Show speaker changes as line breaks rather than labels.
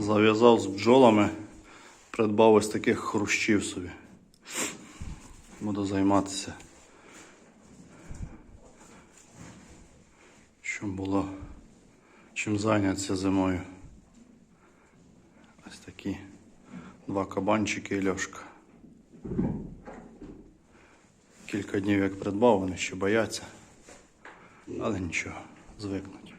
Зав'язав з бджолами, придбав ось таких хрущів собі. Буду займатися. Щоб було чим зайнятися зимою. Ось такі два кабанчики і льошка. Кілька днів як придбав, вони ще бояться. Але нічого, звикнуть.